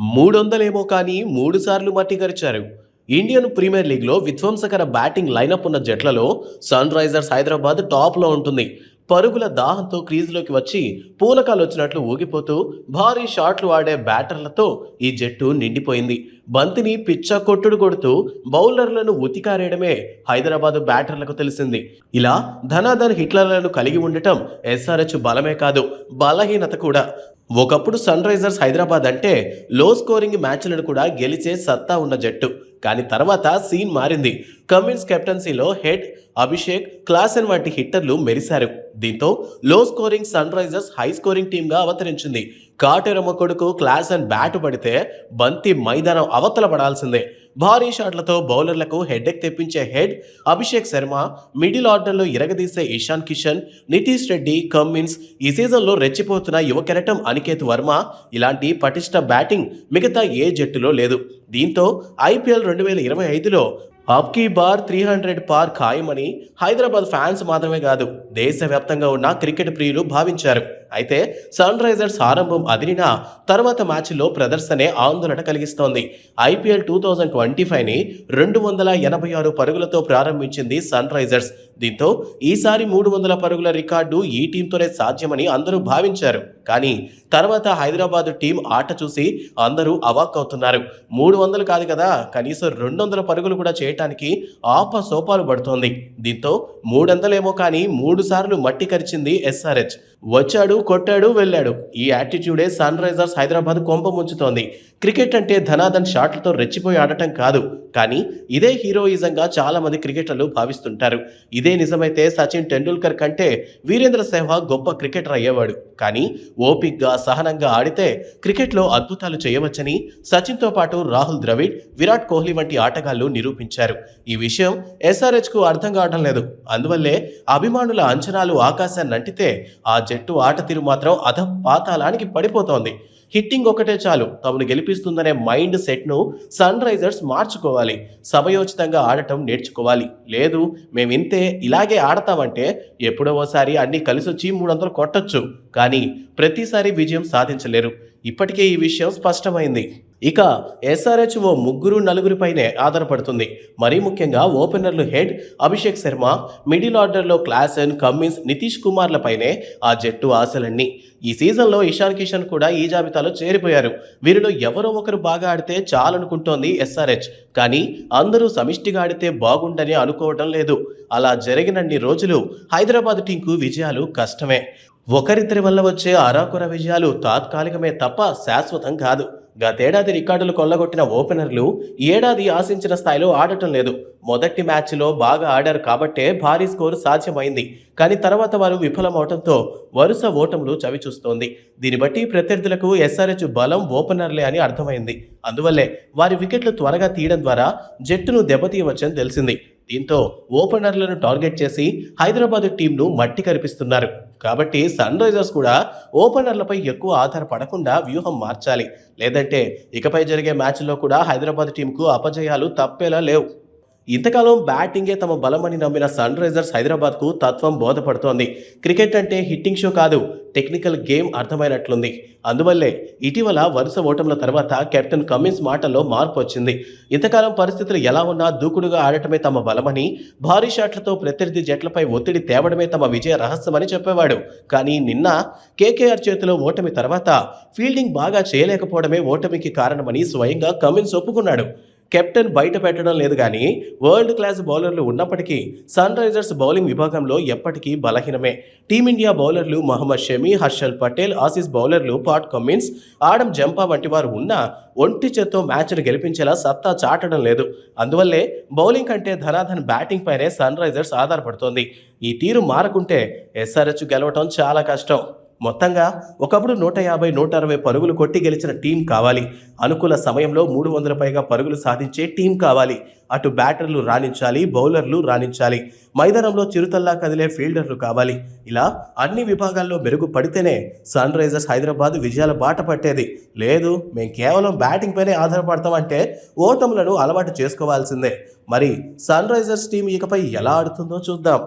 మూడు వందలేమో కానీ మూడు సార్లు మట్టి గరిచారు. ఇండియన్ ప్రీమియర్ లీగ్లో విధ్వంసకర బ్యాటింగ్ లైనప్ ఉన్న జట్లలో సన్ రైజర్స్ హైదరాబాద్ టాప్లో ఉంటుంది. పరుగుల దాహంతో క్రీజులోకి వచ్చి పూనకాలు వచ్చినట్లు ఊగిపోతూ భారీ షాట్లు ఆడే బ్యాటర్లతో ఈ జట్టు నిండిపోయింది. బంతిని పిచ్చ కొట్టుడు కొడుతూ బౌలర్లను ఉతికారేయడమే హైదరాబాద్ బ్యాటర్లకు తెలిసింది. ఇలా ధనాధన్ హిట్లర్లను కలిగి ఉండటం ఎస్ఆర్హెచ్ బలమే కాదు బలహీనత కూడా. ఒకప్పుడు సన్ రైజర్స్ హైదరాబాద్ అంటే లో స్కోరింగ్ మ్యాచ్లను కూడా గెలిచే సత్తా ఉన్న జట్టు. కానీ తర్వాత సీన్ మారింది. కమిన్స్ కెప్టెన్సీలో హెడ్ అభిషేక్ క్లాసెన్ వంటి హిట్టర్లు మెరిశారు. దీంతో low scoring Sunrisers high scoring టీంగా అవతరించింది. కాటెరమ్మ కొడుకు క్లాస్ అండ్ బ్యాటు పడితే బంతి మైదానం అవతల పడాల్సిందే. భారీ షాట్లతో బౌలర్లకు హెడ్ఎక్ తెప్పించే హెడ్ అభిషేక్ శర్మ మిడిల్ ఆర్డర్లో ఇరగదీసే ఇషాన్ కిషన్ నితీష్ రెడ్డి కమ్మిన్స్ ఈ సీజన్లో రెచ్చిపోతున్న యువ కెరటం అనికేత్ వర్మ. ఇలాంటి పటిష్ట బ్యాటింగ్ మిగతా ఏ జట్టులో లేదు. దీంతో ఐపీఎల్ రెండు వేల ఇరవై ఐదులో అబ్కీ బార్ త్రీ హండ్రెడ్ పార్ ఖాయమని హైదరాబాద్ ఫ్యాన్స్ మాత్రమే కాదు దేశవ్యాప్తంగా ఉన్న క్రికెట్ ప్రియులు భావించారు. అయితే సన్ రైజర్స్ ఆరంభం అదిరినా తర్వాత మ్యాచ్లో ప్రదర్శనే ఆందోళన కలిగిస్తోంది. ఐపీఎల్ టూ థౌజండ్ ట్వంటీ ఫైవ్ని రెండు వందల ఎనభై ఆరు పరుగులతో ప్రారంభించింది సన్ రైజర్స్. దీంతో ఈసారి మూడు వందల పరుగుల రికార్డు ఈ టీంతోనే సాధ్యమని అందరూ భావించారు. కానీ తర్వాత హైదరాబాద్ టీం ఆట చూసి అందరూ అవాక్ అవుతున్నారు. మూడు వందలు కాదు కదా కనీసం రెండు వందల పరుగులు కూడా చేయటానికి ఆప సోపాలు పడుతోంది. దీంతో మూడొందలేమో కానీ మూడు సార్లు మట్టి కరిచింది ఎస్ఆర్హెచ్. వచ్చాడు కొట్టాడు వెళ్ళాడు. ఈ యాటిట్యూడే సన్ రైజర్స్ హైదరాబాద్ కొంప ముంచుతోంది. క్రికెట్ అంటే ధనాధన్ షాట్లతో రెచ్చిపోయి ఆడటం కాదు. కానీ ఇదే హీరోయిజంగా చాలా మంది క్రికెటర్లు భావిస్తుంటారు. ఇదే నిజమైతే సచిన్ టెండూల్కర్ కంటే వీరేంద్ర సెహ్వాగ్ గొప్ప క్రికెటర్ అయ్యేవాడు. కానీ ఓపిక్గా సహనంగా ఆడితే క్రికెట్లో అద్భుతాలు చేయవచ్చని సచిన్తో పాటు రాహుల్ ద్రవిడ్ విరాట్ కోహ్లీ వంటి ఆటగాళ్ళు నిరూపించారు. ఈ విషయం ఎస్ఆర్హెచ్కు అర్థం కావడం లేదు. అందువల్లే అభిమానుల అంచనాలు ఆకాశాన్ని అంటితే ఆ జట్టు ఆట పనితీరు మాత్రం అధ పాతాళానికి పడిపోతోంది. హిట్టింగ్ ఒకటే చాలు. తమను గెలిపిస్తుందనే మైండ్ సెట్ను సన్ రైజర్స్ మార్చుకోవాలి. సమయోచితంగా ఆడటం నేర్చుకోవాలి. లేదు మేము ఇంతే ఇలాగే ఆడతామంటే ఎప్పుడో ఓసారి అన్ని కలిసొచ్చి మూడు వందలు కొట్టచ్చు. కానీ ప్రతిసారి విజయం సాధించలేరు. ఇప్పటికే ఈ విషయం స్పష్టమైంది. ఇక ఎస్ఆర్హెచ్ ఓ ముగ్గురు నలుగురిపైనే ఆధారపడుతుంది. మరీ ముఖ్యంగా ఓపెనర్లు హెడ్ అభిషేక్ శర్మ మిడిల్ ఆర్డర్లో క్లాసెన్ కమ్మిన్స్ నితీష్ కుమార్లపైనే ఆ జట్టు ఆశలన్నీ. ఈ సీజన్లో ఇషాన్ కిషన్ కూడా ఈ జాబితాలో చేరిపోయారు. వీరిలో ఎవరో ఒకరు బాగా ఆడితే చాలనుకుంటోంది ఎస్ఆర్హెచ్. కానీ అందరూ సమిష్టిగా ఆడితే బాగుండని అనుకోవడం లేదు. అలా జరిగినన్ని రోజులు హైదరాబాద్ టీంకు విజయాలు కష్టమే. ఒకరిద్దరి వల్ల వచ్చే అరాకుర విజయాలు తాత్కాలికమే తప్ప శాశ్వతం కాదు. గతేడాది రికార్డులు కొల్లగొట్టిన ఓపెనర్లు ఈ ఏడాది ఆశించిన స్థాయిలో ఆడటం లేదు. మొదటి మ్యాచ్లో బాగా ఆడారు కాబట్టే భారీ స్కోరు సాధ్యమైంది. కానీ తర్వాత వారు విఫలమవడంతో వరుస ఓటములు చవిచూస్తోంది. దీన్ని బట్టి ప్రత్యర్థులకు ఎస్ఆర్హెచ్ బలం ఓపెనర్లే అని అర్థమైంది. అందువల్లే వారి వికెట్లు త్వరగా తీయడం ద్వారా జట్టును దెబ్బతీయవచ్చని తెలిసింది. దీంతో ఓపెనర్లను టార్గెట్ చేసి హైదరాబాద్ టీంను మట్టి కనిపిస్తున్నారు కాబట్టి సన్ రైజర్స్ కూడా ఓపెనర్లపై ఎక్కువ ఆధారపడకుండా వ్యూహం మార్చాలి. లేదంటే ఇకపై జరిగే మ్యాచ్లో కూడా హైదరాబాద్ టీంకు అపజయాలు తప్పేలా లేవు. ఇంతకాలం బ్యాటింగే తమ బలమని నమ్మిన సన్ రైజర్స్ హైదరాబాద్కు తత్వం బోధపడుతోంది. క్రికెట్ అంటే హిట్టింగ్ షో కాదు టెక్నికల్ గేమ్ అర్థమైనట్లుంది. అందువల్లే ఇటీవల వరుస ఓటముల తర్వాత కెప్టెన్ కమిన్స్ మాటల్లో మార్పు వచ్చింది. ఇంతకాలం పరిస్థితులు ఎలా ఉన్నా దూకుడుగా ఆడటమే తమ బలమని భారీ షాట్లతో ప్రత్యర్థి జట్లపై ఒత్తిడి తేవడమే తమ విజయ రహస్యమని చెప్పేవాడు. కానీ నిన్న కేకేఆర్ చేతిలో ఓటమి తర్వాత ఫీల్డింగ్ బాగా చేయలేకపోవడమే ఓటమికి కారణమని స్వయంగా కమిన్స్ ఒప్పుకున్నాడు. కెప్టెన్ బయట పెట్టడం లేదు కానీ వరల్డ్ క్లాస్ బౌలర్లు ఉన్నప్పటికీ సన్ రైజర్స్ బౌలింగ్ విభాగంలో ఎప్పటికీ బలహీనమే. టీమిండియా బౌలర్లు మహమ్మద్ షమీ హర్షల్ పటేల్ ఆసీస్ బౌలర్లు పాట్ కమిన్స్ ఆడమ్ జంపా వంటి వారు ఉన్నా ఒంటి చేత్తో మ్యాచ్ను గెలిపించేలా సత్తా చాటడం లేదు. అందువల్లే బౌలింగ్ కంటే ధనాధన్ బ్యాటింగ్ పైనే సన్ రైజర్స్ ఆధారపడుతోంది. ఈ తీరు మారకుంటే ఎస్ఆర్హెచ్ గెలవటం చాలా కష్టం. మొత్తంగా ఒకప్పుడు నూట యాభై నూట అరవై పరుగులు కొట్టి గెలిచిన టీం కావాలి. అనుకూల సమయంలో మూడు వందల పైగా పరుగులు సాధించే టీం కావాలి. అటు బ్యాటర్లు రాణించాలి బౌలర్లు రాణించాలి. మైదానంలో చిరుతల్లా కదిలే ఫీల్డర్లు కావాలి. ఇలా అన్ని విభాగాల్లో మెరుగుపడితేనే సన్ రైజర్స్ హైదరాబాద్ విజయాల బాట పట్టేది. లేదు మేము కేవలం బ్యాటింగ్ పైనే ఆధారపడతామంటే ఓటములను అలవాటు చేసుకోవాల్సిందే. మరి సన్ రైజర్స్ టీం ఇకపై ఎలా ఆడుతుందో చూద్దాం.